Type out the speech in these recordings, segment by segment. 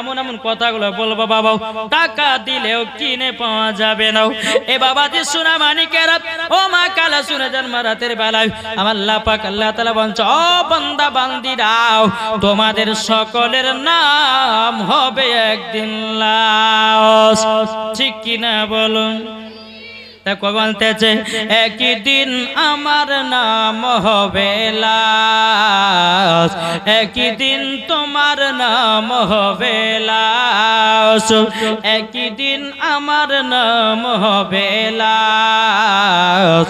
এমন এমন কথাগুলো বলব বাবা টাকা দিলেও কিনে পাওয়া যাবে না। এ বাবা যে সোনা মানিকেরা ও মা কালা শুনে জন্ম রাতের বেলায়। আমার লাপাক আল্লাহ তালা বলছে, ও বান্দা, বান্দিরাও, তোমাদের সকলের নাম হবে একদিন লাশ। ঠিক কিনা বলুন? দেখো বলতেছে একই দিন আমার নাম হবে একই দিন তোমার নাম হবে লাশ একই দিন আমার নাম হবে লাশ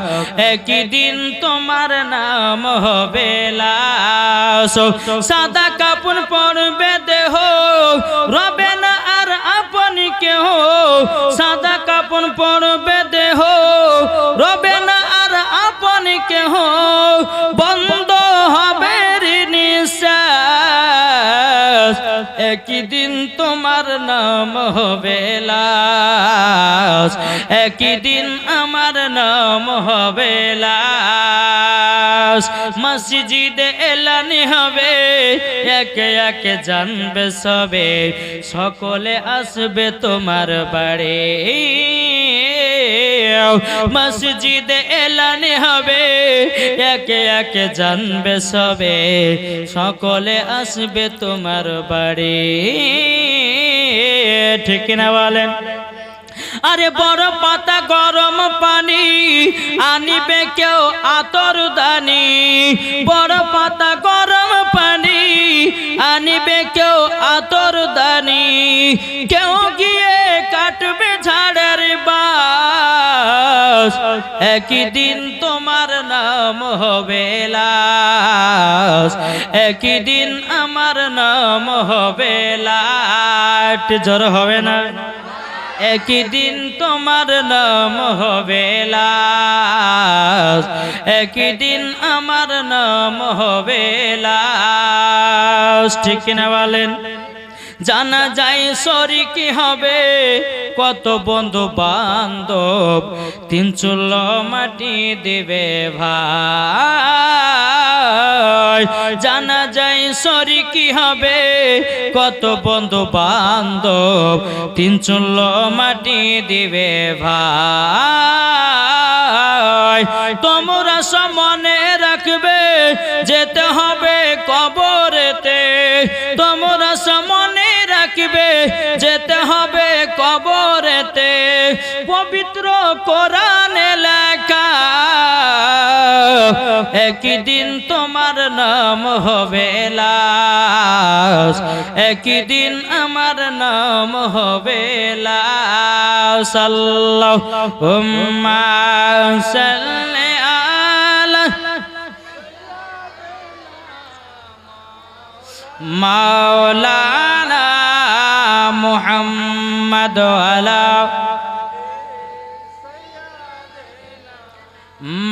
একই দিন তোমার নাম হবে লাশ, সাদা কাপড় পরবে দেহ, রবে না আর আপনি কেহ, সাদা কাপড় পরবে হবে একই দিন আমার নাম হবে লাশ মসজিদে এলানি হবে, একে একে জানবে সবে। সকলে আসবে তোমার বাড়ি। মসজিদে এলানি হবে, একে একে জানবে সবে। সকলে আসবে তোমার বাড়ি। ঠিক না বলেন। আরে বড় পাতা গরম পানি, আনিবে কেউ আতর দানি। বড় পাতা গরম পানি, আনিবে কেউ আতর দানি। কেউ গিয়ে কাটবে ঝাড়ের বাস একই দিন তোমার নাম হবে লাশ একই দিন আমার নাম হবে লাট। জ্বর হবে না? একই দিন তোমার নাম হবে লাশ একই দিন আমার নাম হবে লাশ। ঠিক না বলেন? জানা যায় সরি কি হবে। কত বন্ধু বান্ধব, তিন চুল মাটি দেবে ভাই। জানা যায় শরিকি হবে। কত বন্ধু বান্ধব, তিন চুল মাটি দিবে ভাই। তোমরা সমনে রাখবে, যেতে হবে কবরেতে। যেতে হবে কবরেতে। পবিত্র কোরআনে লেখা একই দিন তোমার নাম হবে একই দিন আমার নাম হবে লাশ আল্লাহুম্মা মুহাম্মদ আলা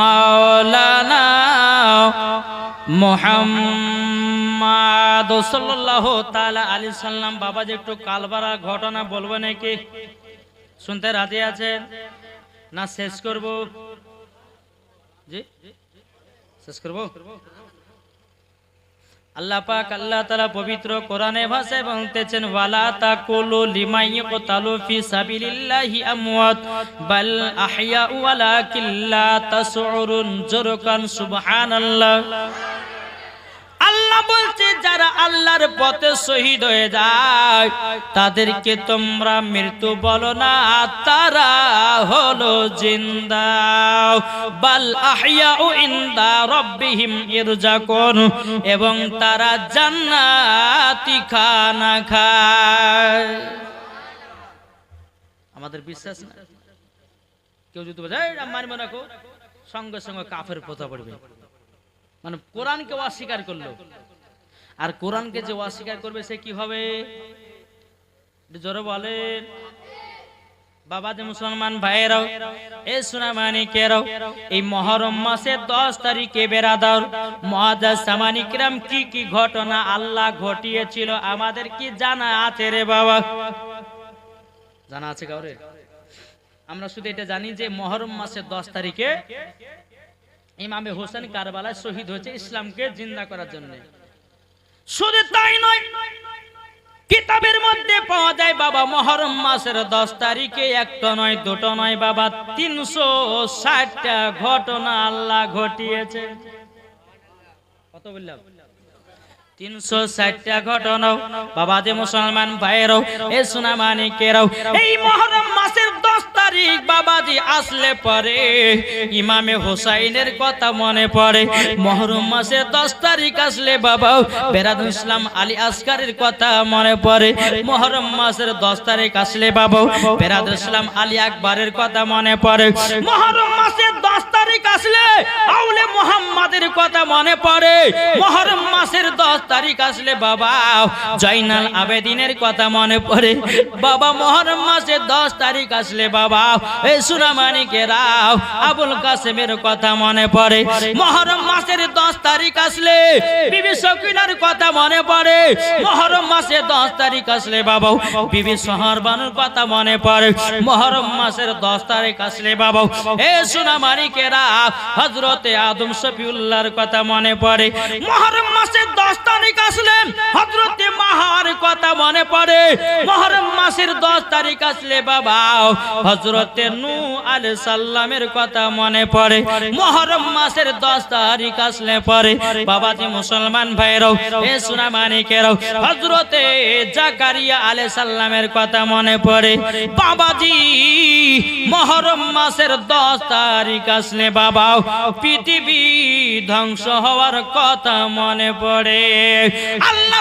মাওলানা মোহাম্মদ সাল্লাল্লাহু তাআলা আলাইহি সাল্লাম। বাবা যে একটু কালবারা ঘটনা বলব নাকি? শুনতে রাজি আছেন? না, শেষ করব? জি? শেষ করব? আল্লাহ পাক আল্লাহ তাআলা পবিত্র কোরআনে ভাষায় বলতেছেন, ওয়ালা তাকুলু লিমাই ইয়াকতালু ফি সাবিলিল্লাহি আমওয়াত, বাল আহইয়া ওয়ালাকিন লা তাসউরুন জুরকান সুবহানাল্লাহ। বলছে যারা আল্লাহর পথে শহীদ হয়ে যায় তাদেরকে তোমরা মৃত্যু বলো না তারা হলো জিন্দা। বাল আহইয়াউ ইনদা রাব্বিহিম ইরজাকুন এবং তারা জান্নাতি খানা খায়। আমাদের বিশ্বাস না? কেউ যদি বলে "এই, আমি মানবো না সঙ্গে সঙ্গে কাফের কথা পড়বে। মানে কোরআনকে অস্বীকার করল। আর কোরআনকে যে অস্বীকার করবে সে কি হবে? জোরে বলেন। বাবা যে মুসলমান ভাইয়েরাও, এ সুনামানিকেরাও এই মহরম মাসের দশ তারিখে বেরাদার মহাদাস কি কি ঘটনা আল্লাহ ঘটিয়েছিল আমাদের কি জানা আছে রে বাবা? জানা আছে কাউরে? আমরা শুধু এটা জানি যে মহরম মাসের দশ তারিখে ইমামে হোসেন কারবালায় শহীদ হয়েছে ইসলামকে জিন্দা করার জন্য। শুধু তাই নয়, কিতাবের মধ্যে পাওয়া যায় বাবা মহরম মাসের দশ তারিখে একটা নয়, দুটো নয়, বাবা তিনশো ষাটটা ঘটনা আল্লাহ ঘটিয়েছে। কত বললাম? তিনশো ষাটটা ঘটনা। বাবা যে মুসলমান ভাইয়েরও, এ সোনা মানিকেরাও এই মহরম মাসের তারিখ বাবাজি আসলে পরে। ইমামে হোসাইনের কথা মনে পড়ে। মহরম মাসের দশ তারিখ আসলে বাবা, বেরাদুল ইসলাম আলী আসকারের কথা মনে পড়ে। মহরম মাসের দশ তারিখ আসলে বাবা, বেরাদুল ইসলাম আলী আকবরের কথা মনে পড়ে। মহরম মাসের দশ তারিখ আসলে আউলে মোহাম্মদের কথা মনে পড়ে। মহরম মাসের দশ তারিখ আসলে বাবা, জয়নাল আবেদিনের কথা মনে পড়ে। বাবা, মহরম মাসের দশ তারিখ আসলে বাবা এই সুনামানিকে রাও আবুল কাসেমের কথা মনে পড়ে। মহরম মাসের দশ তারিখ আসলে বিবি সকিনার কথা মনে পড়ে। মহরম মাসের দশ তারিখ আসলে বাবা বিবি শহর বানুর কথা মনে পড়ে। মহরম মাসের দশ তারিখ আসলে বাবা এ সুনামানিকেরা হজরতে আদম শফিউল্লাহর কথা মনে পড়ে। মহরম মাসের দশ তারিখ আসলেন হজরতে মাহার কথা মনে পড়ে। মহরম মাসের দশ তারিখ আসলে বাবা হজরতে নু আল সাল্লামের কথা মনে পড়ে। মহরম মাসের দশ তারিখ আসলে পরে বাবাজি মুসলমান ভাইরাও এ সুনা হজরতে জাকারিয়া আলে সাল্লামের কথা মনে পড়ে। বাবাজি, মহরম মাসের দশ তারিখ আসলে বাবা পৃথিবী ধ্বংস হওয়ার কথা মনে পড়ে। আল্লাহ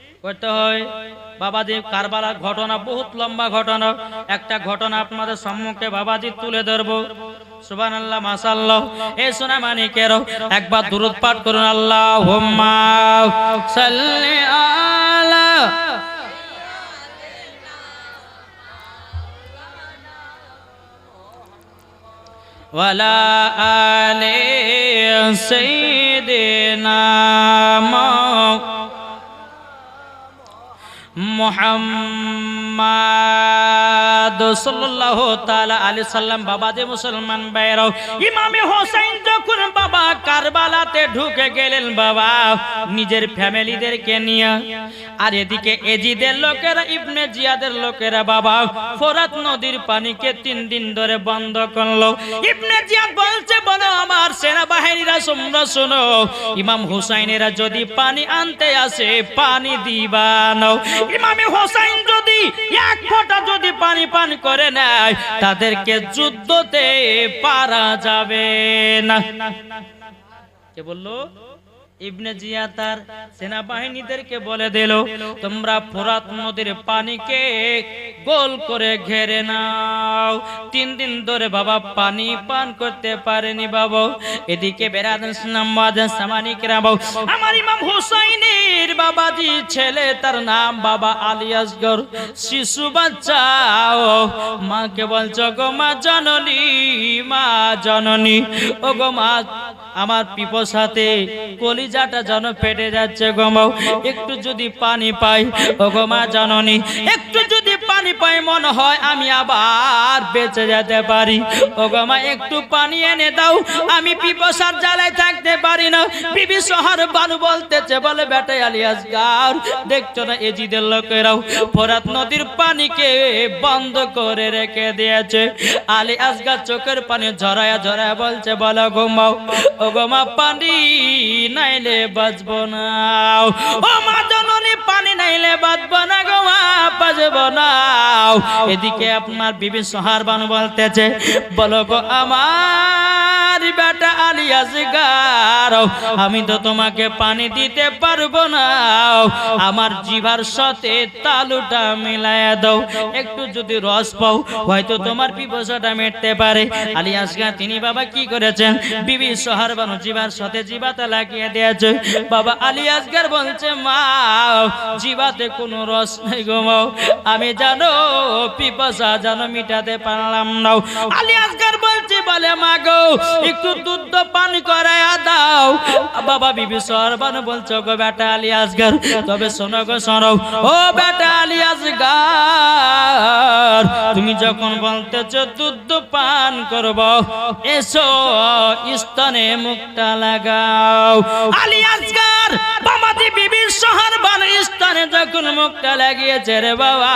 করতে হয়। বাবাজি কারবালার ঘটনা বহুত লম্বা ঘটনা। একটা ঘটনা আপনাদের সম্মুখে বাবাজি তুলে ধরবো। সুবান আল্লাহ মাসাল্লাহ এ সোনা মানিকের একবার দুরুদ পাঠ করুন। আল্লাহ হোম্মা সাল্লি আলা আলে সাইয়্যিদিনা মোহাম্মদ সাল্লাল্লাহু তাআলা আলাইহি সাল্লাম, বাবা যে মুসলমান ইমামে হোসেন যখন বাবা কারবালাতে ঢুকে গেলেন, বাবা নিজের ফ্যামিলিদেরকে নিয়ে, আর এদিকে এজিদের লোকেরা, ইবনে জিয়াদের লোকেরা, বাবা নদীর পানিকে তিন দিন ধরে বন্ধ করল। ইবনে জিয়াদ বলছে, বলো আমার সেনাবাহিনীরা, তোমরা শোনো, ইমাম হুসাইনেরা যদি পানি আনতে আসে, পানি দিবা নাও। ইমামে হোসাইন যদি এক ফোঁটা যদি পানি পান করে নেয়, তাদেরকে যুদ্ধতে পারা যাবে না। কে বলল? ইবনে জিয়া তার সেনাবাহিনীদেরকে বলে দিল, তোমরা ফোরাত নদীর পানিকে গোল করে ঘেরে নাও। তিন দিন ধরে বাবা পানি পান করতে পারেনি বাবা। এদিকে বেরাদান সামানিক সামানিকরা আমার ইমাম হুসাইনের বাবাজি ছেলে, তার নাম বাবা আলী আসগর। শিশু বাচ্চা মাকে বলছো গো মা জননী মা জননী। ও গো মা আমার পিপোর সাথে কলিজাটা যেন ফেটে যাচ্ছে গমাও একটু যদি পানি পাই, ও মা জননী, একটু পানি পাই মনে হয় আমি আবার বেঁচে যেতে পারি। ও গমা একটু পানি এনে দাও, আমি পিপসার জ্বালায় থাকতে পারি না। বিবি শহর বানু বলতেছে, বলে, বেটে আলিয়াস গার, দেখছ না এজিদের লোকেরাও? ফোরাত নদীর পানিকে বন্ধ করে রেখে দিয়েছে। আলী আসগা চোখের পানি ঝরায়া ঝরায়া বলছে, বলো ঘুমাও ও গো মা, পানি নাইলে বাঁচবো না। ও মা, জননী, পানি নাইলে বাঁচবো এদিকে আপনার বিবি সোহার বানু বলতেছে, বলো গো, আমার বেটা আলিয়াস গার আমি তো তোমাকে পানি দিতে পারব না আমার জিভার সাথে তালুটা মিলায়া দাও। একটু যদি রস পাও, হয়তো তোমার পিপাসাটা মেটতে পারে। আলিয়াস গা তিনি বাবা কি করেছেন? বিবি সোহার বানু জিভার সাথে জিবাতা লাগিয়ে দিয়েছে। বাবা আলিয়াস গার বলছে, মা জিবা জিবাতে কোনো রস নেই গোমাও আমি জানো পিপাসা জানো মিটাতে পারলাম না। আলী আজকার বলছে বলে মা গো একটু দুধ পান দাও। বাবা বিবি সরবান গো বেটা তবে শোনো গো ও বেটা তুমি যখন বলতেছ, দুধ পান করব, এসো, স্তনে মুখটা লাগাও। আলী আসগার বাবাজি বিবির শহর বান স্তনে যখন মুখটা লাগিয়েছে রে বাবা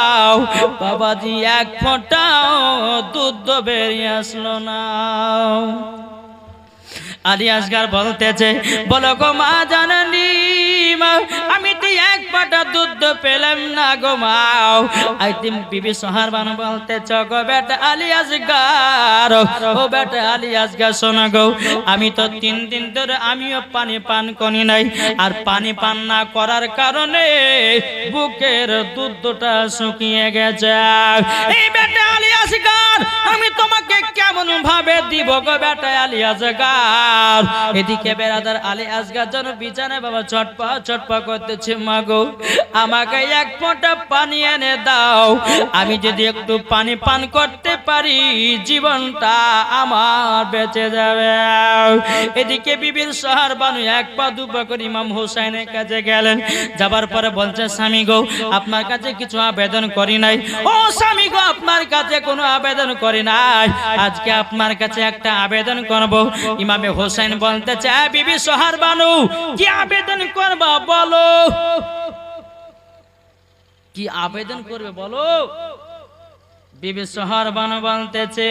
বাবাজি এক ফোঁটাও দুধ বেরিয়ে আসলো না। Tchau. আলী আসগার বলতেছে, বলো গো মা জাননি, মা, আমি তো এক পাটা দুধ পেলাম না গো মাও আই তিম বিবি সোহার বান বলতেছ, গো বেটা আলী আসগার ও বেটা আলী আসগার শোনো গো, আমি তো তিন দিন ধরে আমিও পানি পান করি নাই। আর পানি পান না করার কারণে বুকের দুধটা শুকিয়ে গেছে। এই বেটা আলী আসগার আমি তোমাকে কেমন ভাবে দিব গো বেটা আলী আসগার এদিকে বেড়াদার আলী আসগার যেন বিছানায় বাবা চটপা চটপা করতেছে, মাগো, আমাকে এক ফোঁটা পানি এনে দাও। আমি যদি একটু পানি পান করতে পারি, জীবনটা আমার বেঁচে যাবে। এদিকে বিবির শহর বানু এক পা দু পা করে ইমাম হোসাইনের কাছে গেলেন। যাবার পরে বলছে, স্বামী গো, আপনার কাছে কিছু আবেদন করি নাই। ও স্বামী গো, আপনার কাছে কোনো আবেদন করি নাই। আজকে আপনার কাছে একটা আবেদন করব। ইমামে হোসেন বলতে চায়, বিবি সোহার বানু, কি আবেদন করবা বলো? কি আবেদন করবে বলো? বিবি সোহার বানু বলতেছে,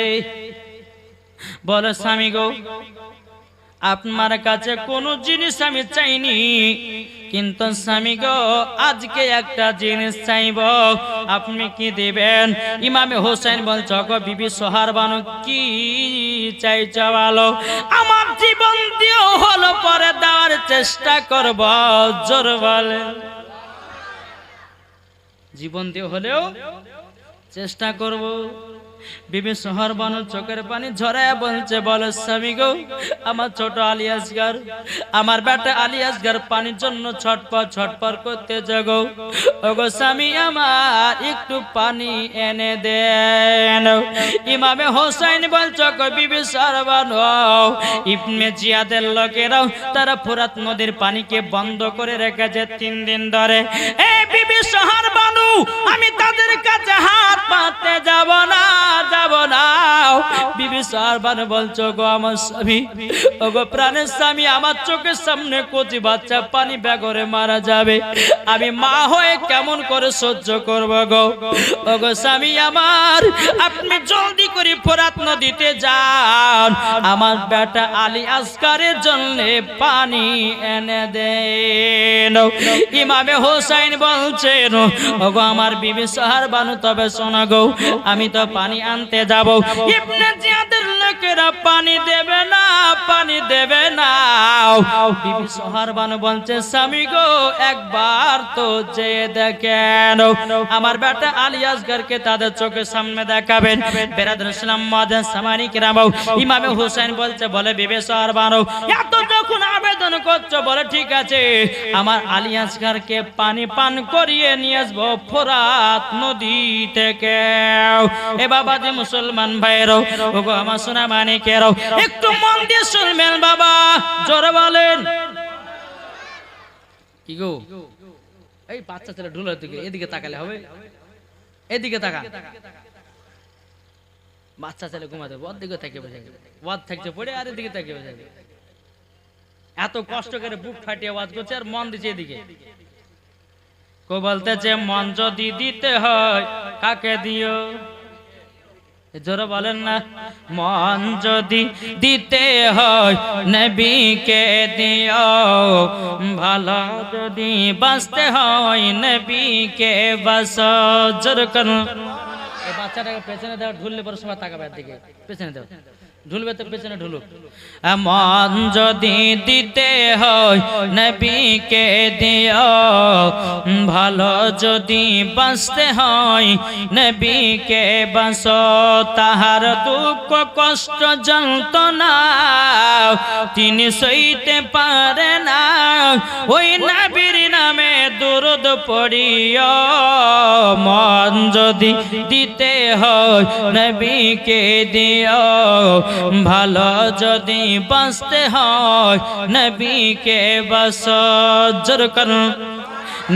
বলো স্বামী গো আপনার কাছে কোনো জিনিস আমি চাইনি। কিন্তু স্বামী গো, আজকে একটা জিনিস চাইব। আপনি কি দেবেন? ইমামে হোসেন বলছ গো বিবি সোহার বানু কি চাই চাওয়ালো আমার জীবন দিয়েও হলো পরে দেওয়ার চেষ্টা করব, জোর বলে। জীবন দিয়ে হলেও চেষ্টা করব। বিবি শহর বানু চোখের পানি ঝরায় বলছে, বলো স্বামী গো, আমার ছোট আলিয়াসগার আমার বেটা আলিয়াসগার পানির জন্য ছটপট ছটপট করতে জাগো ওগো স্বামী আমার একটু পানি এনে দেন। ইমামে হোসাইন বলছো গো বিবি শহর বানু ইবনে জিয়াদের লোকেরাও তারা ফুরাত নদীর পানিকে বন্ধ করে রেখেছে তিন দিন ধরে। এ বিবি শহর বানু, আমি তাদের কাছে হাত পাতে যাব না। আমার চোখের সামনে কচি বাচ্চা পানি মারা যাবে। আমি মা হয়ে কেমন করে সহ্য করব গো? ও গো স্বামী আমার, আপনি জলদি করে ফোরাত নদীতে যান। আমার বেটা আলী আসকারের জন্য পানি এনে দেন। ইমামে হোসাইন বলছেন, ওগো আমার বিবি সাহার বানু তবে শোনা গো, আমি তো পানি আনতে যাব। ইবনে জিয়াদের লোকেরা পানি দেবে না, পানি দেবে না। বলছে, স্বামী গো, একবার তো চেয়ে দেখেন। আমার বেটা আলী আসগরকে তাদের চোখের সামনে দেখাবেন। আবেদন করছ, বলে, ঠিক আছে, আমার আলী আসগরকে পানি পান করিয়ে নিয়ে আসব ফোরাত নদী থেকে। এ বাবা যে মুসলমান ভাইয়েরও, ওগো, আমার সোনা মানিকেরও একটু মন দিয়ে শুনবেন বাবা, জোরে বলেন। কি গো? এই বাচ্চা ছেলে ঢুলের দিকে, এদিকে তাকালে হবে। এদিকে তাকা। বাচ্চা ছেলে ঘুমাতে ওর দিকে থেকে বসে ওয়াদ থাকছে পড়ে আর এদিকে থেকে বসে এত কষ্ট করে বুক ফাটিয়ে ওয়াজ করছে আর মন দিচ্ছে এদিকে। কো বলতেছে, মন যদি দিতে হয়, কাকে দিও? জোরে বলেন না, মন যদি দিতে হয় নবীকে দিও, ভালো যদি বাঁচতে হয় নবীকে বাস জোর করুন বাচ্চাটাকে পেছনে দেওয়া ঢুললে পরে সবাই তাকাবার দিকে পেছনে দাও। ঢুলবে তো পেছনে ঢুলুক। মন যদি দিতে হয়, নবীকে দিও। ভালো যদি বাঁচতে হয়, নবীকে বাঁচ। তাহার দুঃখ, কষ্ট, যন্ত্রণা তিনি সইতে পারে না। ওই নবীর নামে দুরুদ পড়িও। মন যদি দিতে হয়, নবীকে দিও। ভালো যদি বাঁচতে হয়, নবীকে বাস জোর করুন।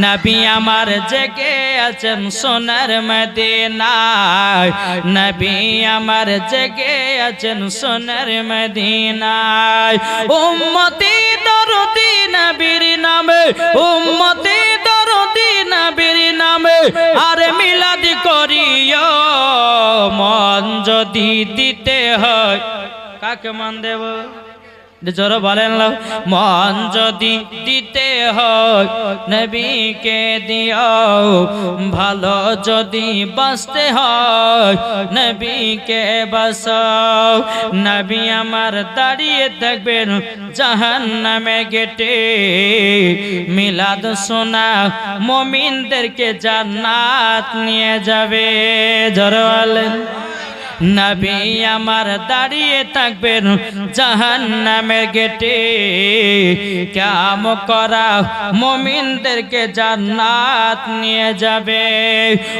নবী আমার জেগে আছেন সোনার মদিনায়। নবী আমার জেগে আছেন সোনার মদিনায়। উম্মতি দরদি নবীর নামে, উম্মতি দরদি নবীর নামে, আর মিলাদ করিও। মন যদি হয়, কাকে মন দেব? জোর বলেন মন যদি দিতে হয়, নবীকে দিও ভালো যদি বাঁচতে হয়, নবীকে বাসাও নবী আমার দাঁড়িয়ে থাকবেন জাহান নামে গেটে। মিলাদ সোনা মমিনদেরকে জান্নাত নিয়ে যাবে। জোর বলেন। নবী আমার দাঁড়িয়ে থাকবেন জাহান নামের গেটে। কাম করা মমিনদেরকে জান্নাত নিয়ে যাবে।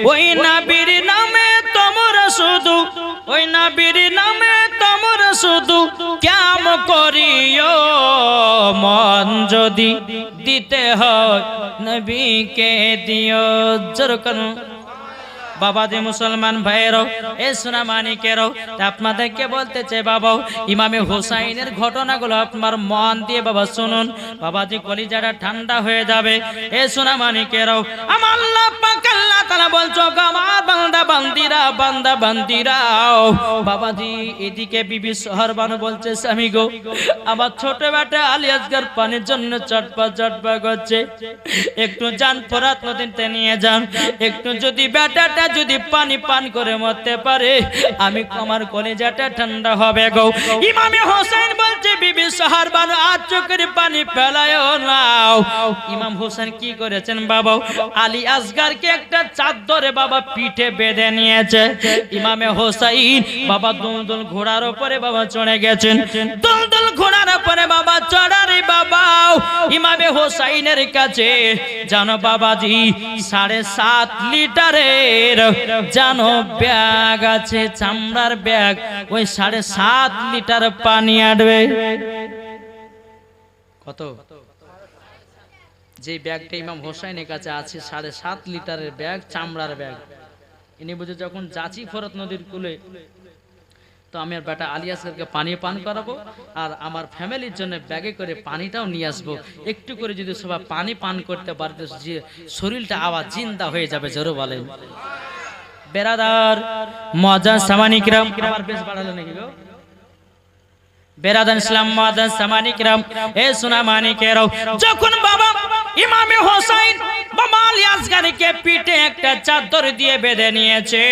ওই নবীর নামে তোমরা শুধু, ওই নবীর নামে তোমরা শুধু কাম করিও। মন যদি দিতে হয় নবীকে দিও। জোর বাবা মুসলমান ভাইয়েরও, এ সোনা মানিকেরও আপনাদেরকে বলতে চাই বাবা, ইমামে হোসাইনের ঘটনাগুলো আপনার মন দিয়ে বাবা শুনুন। বাবা যে কলিজাটা ঠান্ডা হয়ে যাবে, এ সোনা মানিকেরও বান্দিরা বাবাজি এদিকে বিবি বলছে, স্বামী গো ছোট বেটা জন্য করছে। একটু যান নিয়ে যান। একটু যদি বেটাটা যদি পানি পান করে মরতে পারে, আমি আমার কলেজাটা ঠান্ডা হবে গো। ইমামে হোসেন বলছে, বিবি শহর বানু আর চোখের পানি ফেলায়ও নাও। ইমাম হোসেন কি করেছেন বাবা? আলী আসগারকে একটা চাদরে বাবা পিঠে বেঁধে নিয়েছে। ইমামে হোসাইন বাবা দুলদুল ঘোড়ার উপরে বাবা চড়ে গেছেন। দুলদুল ঘোড়ার উপরে বাবা চড়ারে বাবা। ইমামে হোসাইনের কাছে, জানো বাবাজি, সাড়ে সাত লিটারের জানো ব্যাগ আছে, চামড়ার ব্যাগ, ওই সাড়ে সাত লিটার পানি আটবে কত? যে ব্যাগটা ইমাম হোসাইনের কাছে আছে, সাড়ে সাত লিটারের ব্যাগ, চামড়ার ব্যাগ। ইনি বুঝে যখন যাচি ফরত নদীর কূলে, তো আমি আর বেটা আলিয়াসকে পানি পান করাবো আর আমার ফ্যামিলির জন্য ব্যাগে করে পানিটাও নিয়ে আসব। একটু করে যদি সবাই পানি পান করতে পারতো, যে শরীরটা আবার জিন্দা হয়ে যাবে, জোরে বলেন। বেরাদার মজা সামানিকরাম, আমার বেশ বাড়ালো নাকি গো? বেরাদান ইসলাম মাদান সামানিকরাম, এ সোনা মানিকেরাও, যখন বাবা ইমামে হোসাইন আলী পিঠে একটা চাদর দিয়ে বেঁধে নিয়েছে।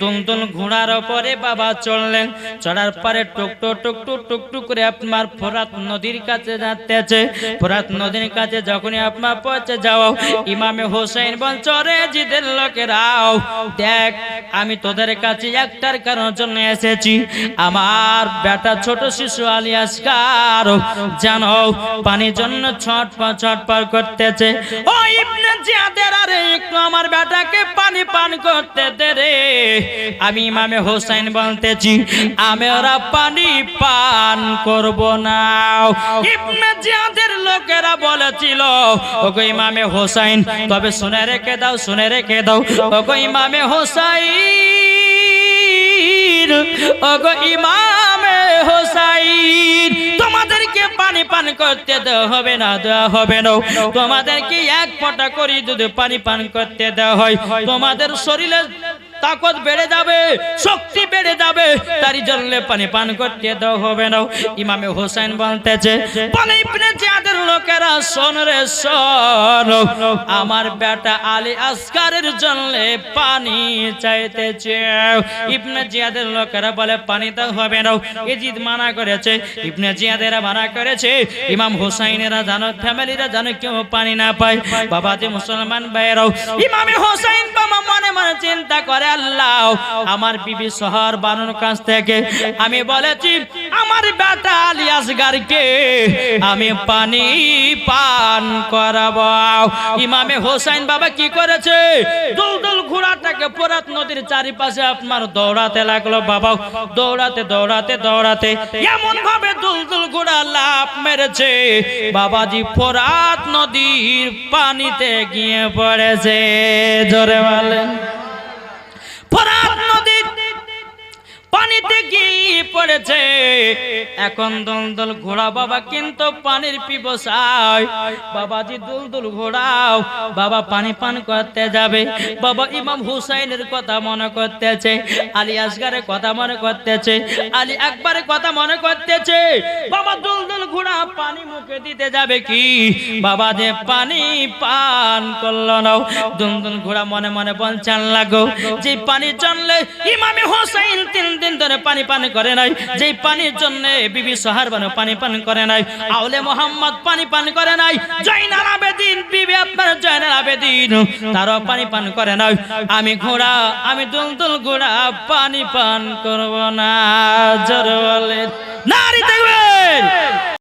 দুলদুল ঘোড়ার উপরে বাবা চললেন। চড়ার পরে টুকটু টুকটু টুকটু করে আপনার ফোরাত নদীর কাছে যাতেছে ফোরাত নদীর কাছে যখনই আপনার পৌঁছে যাও, ইমামে হোসেন বলছ রে জিদের লোকেরাও দেখ, আমি তোদের কাছে একটার কারণ জন্য এসেছি। আমার বেটা ছোট শিশু আলিয়াস কার জানো, পানির জন্য ছট ছটপা ছটপা করতেছে ও ইবনে জিয়াদের আরে একটু আমার বেটাকে পানি পান করতে দে রে। আমি ইমামে হোসেন বলতেছি, আমি ওরা পানি পান করব না। ইবনে জিয়াদের লোকেরা বলেছিল, ওগো ইমামে হোসেন তবে শুনে রেখে দাও, শুনে রেখে দাও। ওগো ইমামে হোসাইন, ওগো ইমামে হোসাইন তোমাদেরকে পানি পান করতে দেওয়া হবে না, দেওয়া হবে না। তোমাদেরকে এক ফোঁটা করে যদি পানি পান করতে দেওয়া হয়? তোমাদের শরীরে তাকত বেড়ে যাবে, শক্তি বেড়ে যাবে। তারই জন্য পানি পান করতে দেওয়া হবে না। ইমামে হোসেন বলতেছে লোকেরা শোন রে, শোন। আমার বেটা আলী আসকারের জন্য পানি চাইতেছে। ইবনে জিয়াদের লোকেরা বলে, পানি তো হবে না। ইজিদ মানা করেছে, ইবনে জিয়াদেরা মানা করেছে, ইমাম হুসাইনেরা জানো, ফ্যামিলিরা জানো কেউ পানি না পায়। বাবা যে মুসলমান ভাইরাও ইমামে হোসাইন বাবা মনে মনে চিন্তা করে আল্লাহ, আমার বিবি শহর কাছ থেকে আমি বলেছি, আমার বেটা আমি পানি পান করাবো। ইমামে বাবা কি করেছে? দুলদুল ঘোড়াটাকে পোরাত নদীর চারিপাশে আপনার দৌড়াতে লাগল, বাবা, দৌড়াতে দৌড়াতে দৌড়াতে। এমন ভাবে দুল দুল ঘোড়া লাভ মেরেছে। বাবাজি ফোরাত নদীর পানিতে গিয়ে পড়েছে। জোরে বলেন। ফোরাত নদীর পানিতে গিয়ে পড়েছে। এখন দল দল ঘোড়া বাবা কিন্তু পানির পিবসায় বাবাজি দুল দুল ঘোড়াও, বাবা পানি পান করতে যাবে। বাবা ইমাম হুসাইনের কথা মনে করতেছে, আলী আসগারের কথা মনে করতেছে, আলী আকবরের কথা মনে করতেছে। বাবা দুল দুল ঘোড়া পানি মুখে দিতে যাবে কি? বাবা যে পানি পান করল না। দুল দুল ঘোড়া মনে মনে বলছান লাগো যে পানি জানলে ইমামে হোসাইন তিন দিন ধরে পানি পান করে নাই। যে পানির জন্য বিবি সহার বানো পানি পান করে নাই। আউলে মোহাম্মদ পানি পান করে নাই। জয়নাল আবেদিন, বিবি আপনার জয়নাল আবেদিন। তারও পানি পান করে নাই। আমি ঘোড়া, আমি দুলদুল দুল ঘোড়া, পানি পান করব না। জোর নারী দেখবেন!